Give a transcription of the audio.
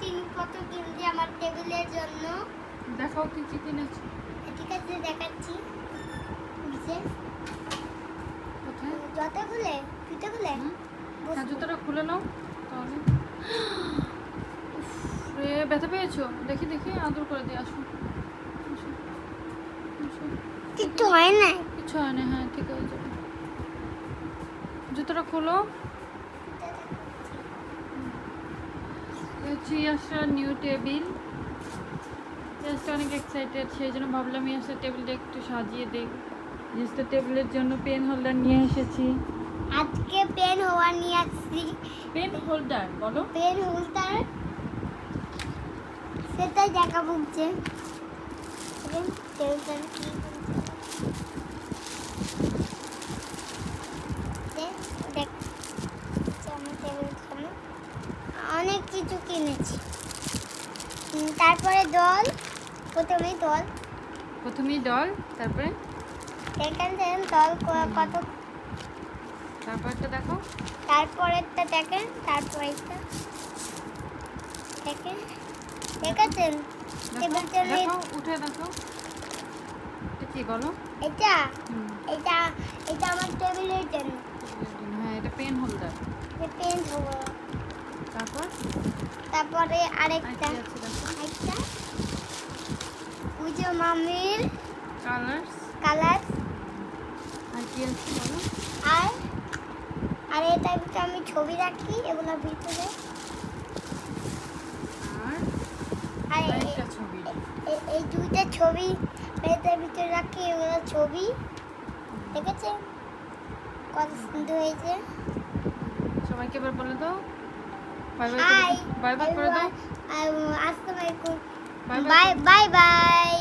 তারপর সব জিনিসপত্র আমার টেবিলের জন্য। দেখাও কি কি কিনেছো। ঠিক আছে দেখাচ্ছি। জুতা খুলে জুতা খুলে হ্যাঁ জুতোটা খুলে নাও তাহলে। রে ব্যথা পেয়েছ? দেখি দেখি আদর করে দিয়ে আসো। আসো। হয় না কিছু হয় না হ্যাঁ ঠিক যাবে। জুতোটা খোলো। হচ্ছে ইয়াসরা নিউ টেবিল ইয়াসটা অনেক এক্সাইটেড সেই জন্য ভাবলাম ইয়াসের টেবিলটা একটু সাজিয়ে দিই। ইয়াসটা টেবিলের জন্য পেন হোল্ডার নিয়ে এসেছি। আজকে পেন হওয়া নিয়ে আসছি। পেন হোল্ডার বলো। পেন হোল্ডার সেটাই দেখা বুঝছে টেবিলটার কি দেখ দেখ হচ্ছে আমার টেবিল সামনে অনেক কিছু কিনেছি। তারপরে দল প্রথমেই দল। প্রথমেই ডল তারপরে? দেখেন দেখেন দল কত? তারপরটা দেখো। তারপরেরটা দেখেন তারপরেরটা দেখেন দেখেছেন উঠে দেখো। এটা কি বলো? এটা? এটা এটা আমার টেবিলের জন্য। হ্যাঁ এটা পেন হোল্ডার পেন তারপর তারপরে আরেকটা। আরেকটা পুজো মামির কালার্স কালার আর কি আছে বলো? আর আর আমি ছবি রাখি এগুলোর ভিতরে। আর এই দুইটা ছবি এটার ভিতরে রাখি এগুলো ছবি। দেখেছেন? কত সুন্দর হয়েছে। সবাইকে এবার বলে দাও। bye bye hi bye bye করে দাও আসসালামাইকুম bye bye bye bye bye